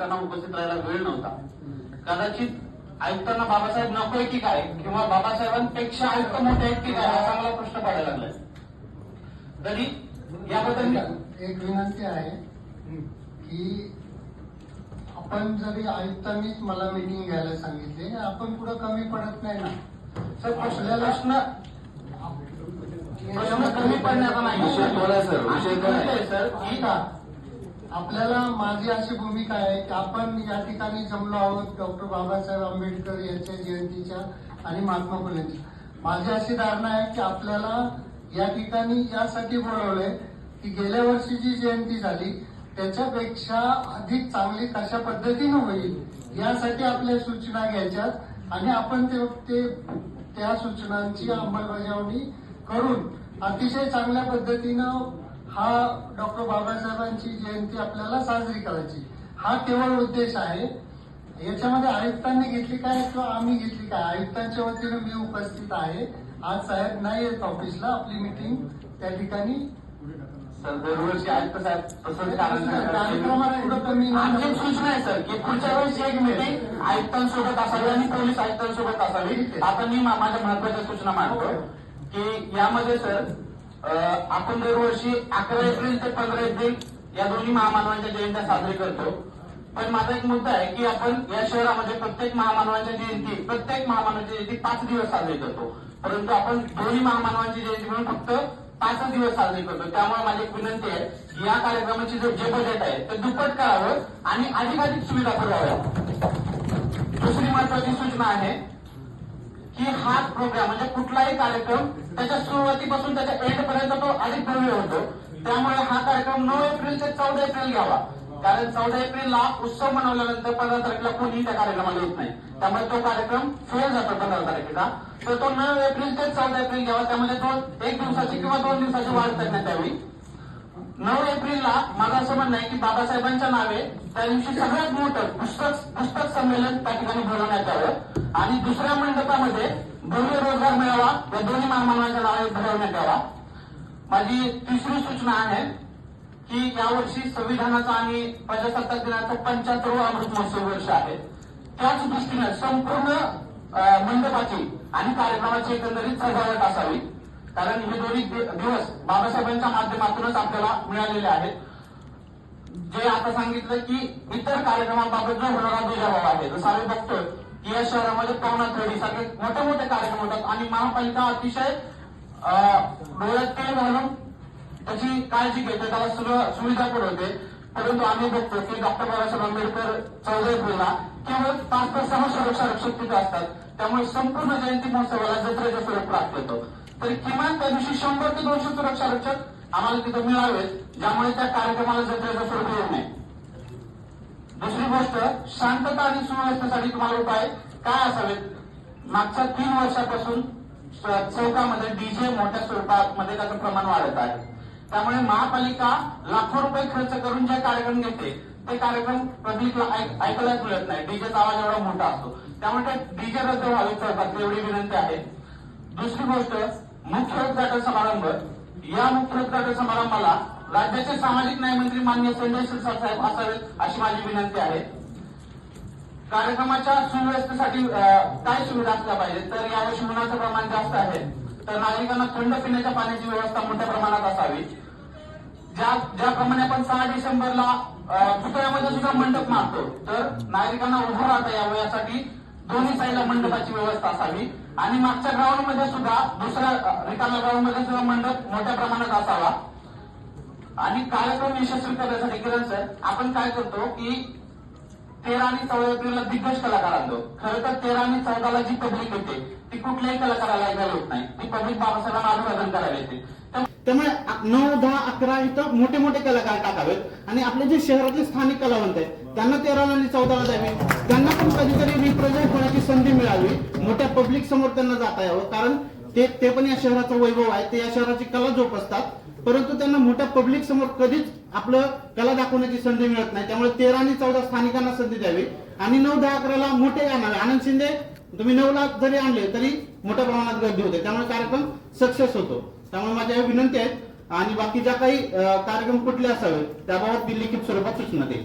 आयुक्तांना उपस्थित राहायला वेळ नव्हता कदाचित आयुक्तांना बाबासाहेब नकोय की काय किंवा बाबासाहेबांपेक्षा आयुक्त मोठे आहेत की काय हा चांगला प्रश्न पडायला लागलाय तरी याबद्दल एक विनंती आहे की आपण जरी आयुक्तांनीच मला मिटिंग घ्यायला सांगितले आपण पुढे कमी पडत नाही ना सर प्रश्न प्रश्न प्रश्न कमी पडण्याचा नाही आहे, सर? विषय आहे? आहे, सर की ऐका आपल्याला माझी अशी भूमिका आहे की आपण या ठिकाणी जमलो आहोत डॉक्टर बाबासाहेब आंबेडकर यांच्या जयंतीच्या आणि महात्मा फुलेच्या. माझी अशी धारणा आहे की आपल्याला या ठिकाणी यासाठी बोलवलंय की गेल्या वर्षी जी जयंती झाली त्याच्यापेक्षा अधिक चांगली कशा पद्धतीनं होईल यासाठी आपल्या सूचना घ्यायच्यात आणि आपण ते- त्या सूचनांची अंमलबजावणी करून अतिशय चांगल्या पद्धतीनं हा डॉक्टर बाबासाहेबांची जयंती आपल्याला साजरी करायची. हा केवळ उद्देश आहे. याच्यामध्ये आयुक्तांनी घेतली काय किंवा आम्ही घेतली काय? आयुक्तांच्या वतीनं मी उपस्थित आहे. आज साहेब नाही येत ऑफिसला. आपली मिटिंग त्या ठिकाणी दरवर्षी आयुक्त साहेब तसंच सूचना आहे सर की पुढच्या वेळेस एक मिटिंग आयुक्तांसोबत असावी आणि पोलीस आयुक्तांसोबत असावी. आता मी माझ्या महत्त्वाच्या सूचना मांडतो की यामध्ये सर आपण दरवर्षी अकरा एप्रिल ते पंधरा एप्रिल या दोन्ही महामानवांच्या जयंत्या साजरी करतो. पण माझा एक मुद्दा आहे की आपण या शहरामध्ये प्रत्येक महामानवांच्या जयंती प्रत्येक महामानवाची जयंती पाच दिवस साजरी करतो. परंतु आपण दोन्ही महामानवांची जयंती म्हणून फक्त पाच दिवस साजरी करतो. त्यामुळे माझी एक विनंती आहे की या कार्यक्रमाची जे बजेट आहे ते दुप्पट करावं आणि अधिकाधिक सुविधा पुरवाव्या दुसरी महत्वाची सूचना आहे की हा प्रोग्राम म्हणजे कुठलाही कार्यक्रम त्याच्या सुरुवातीपासून त्याच्या एंड पर्यंत तो अधिक भव्य होतो. त्यामुळे हा कार्यक्रम नऊ एप्रिल ते चौदा एप्रिल घ्यावा. कारण चौदा एप्रिलला उत्सव मनवल्यानंतर पंधरा तारखेला कोणीही त्या कार्यक्रमाला येत नाही. त्यामुळे तो कार्यक्रम फेल जातो पंधरा तारखेला तर तो नऊ एप्रिल ते चौदा एप्रिल घ्यावा. त्यामध्ये दोन एक दिवसाची किंवा दोन दिवसाची वाढ करण्यात यावी. तारखेला माझं असं म्हणणं आहे की बाबासाहेबांच्या नावे त्या दिवशी सगळ्यात मोठं पुस्तक पुस्तक संमेलन त्या ठिकाणी भरवण्यात यावं आणि दुसऱ्या मंडपामध्ये भव्य रोजगार मिळावा या दोन्ही महामानवांच्या नावे भरवण्यात यावा माझी तिसरी सूचना आहे की यावर्षी संविधानाचा आणि प्रजासत्ताक दिनाचा पंच्याहत्तर अमृत महोत्सव वर्ष आहे. त्याच दृष्टीने संपूर्ण मंडपाची आणि कार्यक्रमाची एकंदरीत सजावट असावी. कारण हे दोन्ही दिवस बाबासाहेबांच्या माध्यमातूनच आपल्याला मिळालेले आहेत. जे आता सांगितलं की इतर कार्यक्रमांबाबत जो होणारा दुजाभाव आहे जसं आम्ही बघतोय की या शहरामध्ये पवना थोडी सारखे मोठे मोठे कार्यक्रम होतात आणि महापालिका अतिशय अं, डोळ्यात तेल घालून त्याची काळजी घेते त्याला सुविधा पुरवते. परंतु आम्ही बघतो की डॉक्टर बाबासाहेब आंबेडकर चौदा एप्रिलला केवळ पाच तास सहा सुरक्षा रक्षक तिथे असतात. त्यामुळे संपूर्ण जयंती महोत्सवाला जत्रेचं स्वरूप प्राप्त होतं. तर किमान त्या दिवशी शंभर ते दोनशे सुरक्षा रक्षक आम्हाला तिथं मिळावेत ज्यामुळे त्या कार्यक्रमाला जत्रेचा स्वरूप येऊ नये दुसरी गोष्ट शांतता आणि सुव्यवस्थेसाठी तुम्हाला उपाय काय असावेत? मागच्या तीन वर्षापासून चौकामध्ये डीजे मोठ्या स्वरूपामध्ये त्याचं प्रमाण वाढत आहे. त्यामुळे महापालिका लाखो रुपये खर्च करून जे कार्यक्रम घेते ते कार्यक्रम पब्लिकला ऐकायलाच मिळत नाही. डीजेचा आवाज एवढा मोठा असतो. त्यामुळे ते डीजे रद्द व्हावे चौकात एवढी विनंती आहे. दुसरी गोष्ट मुख्य उद्घाटन समारंभ. या मुख्य उद्घाटन समारंभाला राज्याचे सामाजिक न्याय मंत्री मान्य संजय शिरसाट साहेब असावेत अशी माझी विनंती आहे. कार्यक्रमाच्या सुव्यवस्थेसाठी काय सुविधा असल्या पाहिजे तर यावर्षी उन्हाचं प्रमाण जास्त आहे. तर नागरिकांना थंड पिण्याच्या पाण्याची व्यवस्था मोठ्या प्रमाणात असावी. ज्या ज्याप्रमाणे आपण सहा डिसेंबरला पुतळ्यामध्ये सुद्धा मंडप मारतो तर नागरिकांना उभं राहता यावं यासाठी दोन्ही साईडला मंडपाची व्यवस्था असावी. आणि मागच्या ग्राउंडमध्ये सुद्धा दुसऱ्या रिकाम्या ग्राउंडमध्ये सुद्धा मंडप मोठ्या प्रमाणात असावा. आणि कार्यक्रम यशस्वी करण्यासाठी किरण सर आपण काय करतो की तेरा आणि चौदा एप्रिलला दिग्गज कलाकार खरं तर तेरा आणि चौदाला जी पब्लिक येते ती कुठल्याही कलाकाराला ऐकायला होत नाही. ती पब्लिक बाबासाहेबांना अभिवादन करायला येते. त्यामुळे नऊ दहा अकरा इथं मोठे मोठे कलाकार टाकावेत. आणि आपले जे शहरातले स्थानिक कलावंत आहेत त्यांना तेराला आणि चौदाला द्यावे. त्यांना पण कधीतरी रिप्रेझेंट होण्याची संधी मिळावी. मोठ्या पब्लिक समोर त्यांना जाता यावं. कारण ते ते पण या शहराचा वैभव आहे. ते या शहराची कला जोपासतात. परंतु त्यांना मोठ्या पब्लिक समोर कधीच आपलं कला दाखवण्याची संधी मिळत नाही. त्यामुळे तेरा आणि चौदा स्थानिकांना संधी द्यावी. आणि नऊ दहा अकराला मोठे आणावे आनंद शिंदे तुम्ही नऊ लाख जरी आणले तरी मोठ्या प्रमाणात गर्दी होते. त्यामुळे कार्यक्रम सक्सेस होतो. त्यामुळे माझ्या या विनंती आहेत. आणि बाकीच्या काही कार्यक्रम कुठले असावेत त्याबाबत दिल्ली लिखित स्वरूपात सूचना देईल